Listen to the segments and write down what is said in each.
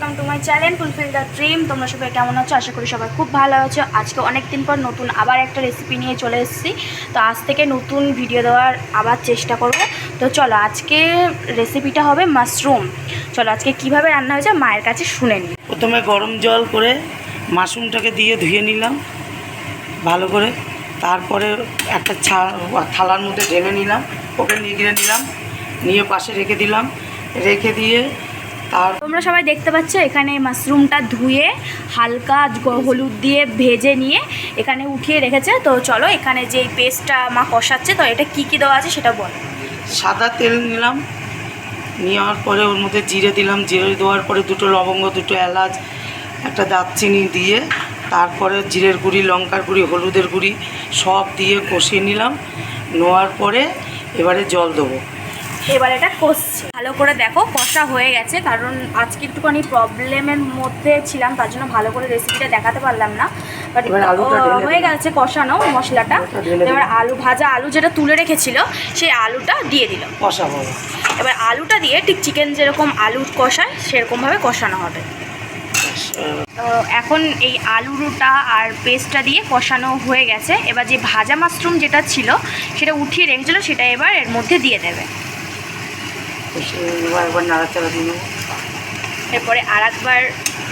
Welcome to my channel fulfil the dream তোমরা সবাই কেমন আছো? আশা করি সবাই খুব ভালো আছো। আজকে অনেক দিন পর নতুন আবার একটা রেসিপি নিয়ে চলে এসেছি। তো আজ থেকে নতুন ভিডিও দেওয়ার আবার চেষ্টা করব। তো চলো, আজকে রেসিপিটা হবে মাশরুম চলো, আজকে কীভাবে রান্না হয়েছে মায়ের কাছে শুনে নিই। প্রথমে গরম জল করে মাশরুমটাকে দিয়ে ধুয়ে নিলাম, ভালো করে। তারপরে একটা থালার মধ্যে ঢেলে নিলাম, ওকে নিগড়ে নিলাম, নিয়ে পাশে রেখে দিলাম। রেখে দিয়ে তার তোমরা সবাই দেখতে পাচ্ছ, এখানে মাশরুমটা ধুয়ে হালকা হলুদ দিয়ে ভেজে নিয়ে এখানে উঠিয়ে রেখেছে। তো চলো, এখানে যেই পেস্টটা মা কষাচ্ছে, তো এটা কী কী দেওয়া আছে সেটা বলো। সাদা তেল নিলাম, নেওয়ার পরে ওর মধ্যে জিরে দিলাম। জিরে দেওয়ার পরে দুটো লবঙ্গ, দুটো এলাচ, একটা দারচিনি দিয়ে, তারপরে জিরের গুঁড়ি, লঙ্কার গুঁড়ি, হলুদের গুঁড়ি সব দিয়ে কষিয়ে নিলাম। নেওয়ার পরে এবারে জল দেবো। এবার এটা কষছে। ভালো করে দেখো কষা হয়ে গেছে কারণ আজকে একটুখানি প্রবলেমের মধ্যে ছিলাম তার জন্য ভালো করে রেসিপিটা দেখাতে পারলাম না। বাট হয়ে গেছে কষানো মশলাটা। এবার আলু ভাজা আলু যেটা তুলে রেখেছিল সেই আলুটা দিয়ে দিল কষা এবার আলুটা দিয়ে ঠিক চিকেন যেরকম আলু কষায় সেরকমভাবে কষানো হবে। তো এখন এই আলুটা আর পেস্টটা দিয়ে কষানো হয়ে গেছে। এবার যে ভাজা মাশরুম যেটা ছিল সেটা উঠিয়ে রেখেছিল সেটা এবার এর মধ্যে দিয়ে দেবে। এবার একবার নাড়াচাড়া দিয়ে। নেব এরপরে আর একবার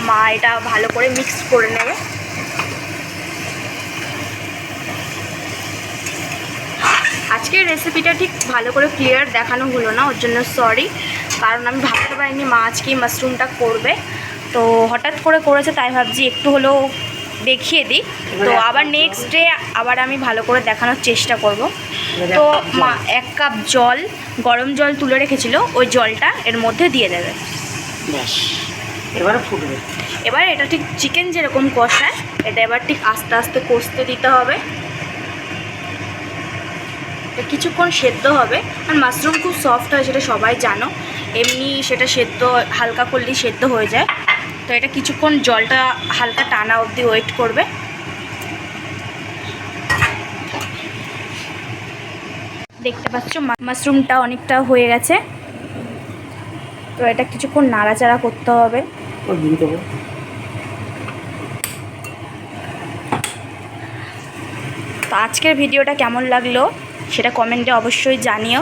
মা এটা ভালো করে মিক্স করে নেবে। আজকের রেসিপিটা ঠিক ভালো করে ক্লিয়ার দেখানো হলো না ওর জন্য সরি কারণ আমি ভাবতে পারিনি মা আজকে মাশরুমটা করবে। তো হঠাৎ করে করেছে তাই ভাবছি একটু হলেও দেখিয়ে দিই। তো আবার নেক্সট ডে আবার আমি ভালো করে দেখানোর চেষ্টা করব। তো মা এক কাপ জল গরম জল তুলে রেখেছিল ওই জলটা এর মধ্যে দিয়ে দেবে। ব্যাস এবারে ফুটবে। এবার এটা ঠিক চিকেন যেরকম কষায় এটা এবার ঠিক আস্তে আস্তে কষতে দিতে হবে। কিছুক্ষণ সেদ্ধ হবে আর মাশরুম খুব সফট হয় সেটা সবাই জানো। এমনি সেটা সেদ্ধ হালকা করলেই সেদ্ধ হয়ে যায়। তো এটা কিছুক্ষণ জলটা হালকা টানা অবধি ওয়েট করবে। দেখতে পাচ্ছ মাশরুমটা অনেকটা হয়ে গেছে। তো এটা কিছুক্ষণ নাড়াচাড়া করতে হবে। তো আজকের ভিডিওটা কেমন লাগল সেটা কমেন্টে অবশ্যই জানিও।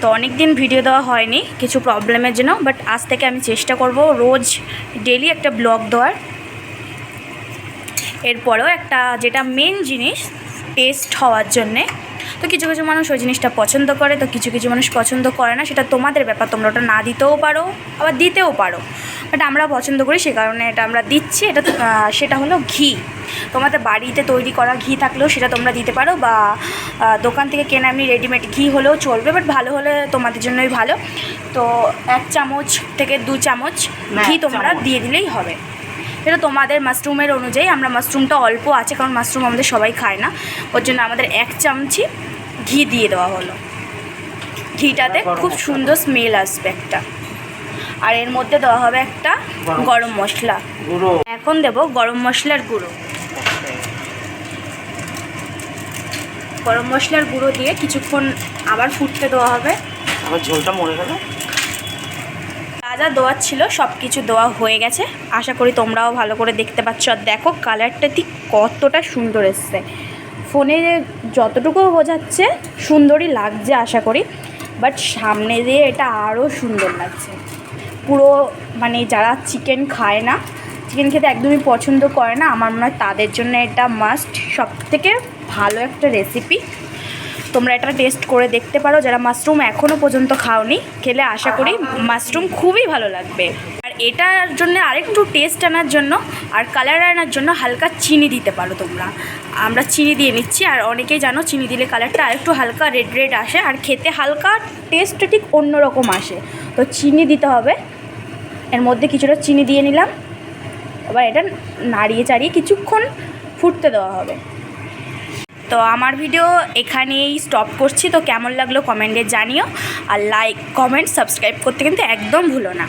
তো অনেক দিন ভিডিও দেওয়া হয়নি, কিছু প্রবলেমের জন্য বাট আজ থেকে আমি চেষ্টা করব রোজ ডেলি একটা ব্লগ দেওয়ার। এরপরেও একটা যেটা মেন জিনিস টেস্ট হওয়ার জন্যে। তো কিছু কিছু মানুষ ওই জিনিসটা পছন্দ করে তো কিছু কিছু মানুষ পছন্দ করে না সেটা তোমাদের ব্যাপার তোমরা ওটা না দিতেও পারো আবার দিতেও পারো। বাট আমরা পছন্দ করি সে কারণে এটা আমরা দিচ্ছি এটা সেটা হলো ঘি। তোমাদের বাড়িতে তৈরি করা ঘি থাকলেও সেটা তোমরা দিতে পারো বা দোকান থেকে কেনা এমনি রেডিমেড ঘি হলেও চলবে বাট ভালো হলে তোমাদের জন্যই ভালো। তো এক চামচ থেকে দু চামচ ঘি তোমরা দিয়ে দিলেই হবে। এটা তোমাদের মাশরুমের অনুযায়ী আমরা মাশরুমটা অল্প আছে কারণ মাশরুম আমাদের সবাই খায় না। ওর জন্য আমাদের এক চামচি ঘি দিয়ে দেওয়া হলো। ঘিটাতে খুব সুন্দর স্মেল আসবে একটা। আর এর মধ্যে দেওয়া হবে একটা গরম মশলা। এখন দেব গরম মশলার গুঁড়ো। গরম মশলার গুঁড়ো দিয়ে কিছুক্ষণ আবার ফুটতে দেওয়া হবে। আবার ঝোলটা মরে গেল। যা দেওয়ার ছিল সব কিছু দেওয়া হয়ে গেছে। আশা করি তোমরাও ভালো করে দেখতে পাচ্ছ। আর দেখো কালারটা ঠিক কতটা সুন্দর এসছে। ফোনে যতটুকু বোঝাচ্ছে সুন্দরই লাগছে আশা করি। বাট সামনে দিয়ে এটা আরও সুন্দর লাগছে। পুরো মানে যারা চিকেন খায় না, চিকেন খেতে একদমই পছন্দ করে না, আমার মনে হয় তাদের জন্য এটা মাস্ট সব থেকে ভালো একটা রেসিপি তোমরা এটা টেস্ট করে দেখতে পারো যারা মাশরুম এখনও পর্যন্ত খাওনি, খেলে আশা করি মাশরুম খুবই ভালো লাগবে। আর এটার জন্য আরেকটু টেস্ট আনার জন্য আর কালার আনার জন্য হালকা চিনি দিতে পারো তোমরা। আমরা চিনি দিয়ে নিচ্ছি আর অনেকেই জানো চিনি দিলে কালারটা আরেকটু হালকা রেড রেড আসে আর খেতে হালকা টেস্ট ঠিক অন্যরকম আসে। তো চিনি দিতে হবে। এর মধ্যে কিছুটা চিনি দিয়ে নিলাম। এবার এটা নাড়িয়ে চাড়িয়ে কিছুক্ষণ ফুটতে দেওয়া হবে। তো আমার ভিডিও এখানেই স্টপ করছি। তো কেমন লাগল কমেন্টে জানিও। আর লাইক কমেন্ট সাবস্ক্রাইব করতে কিন্তু একদম ভুলো না।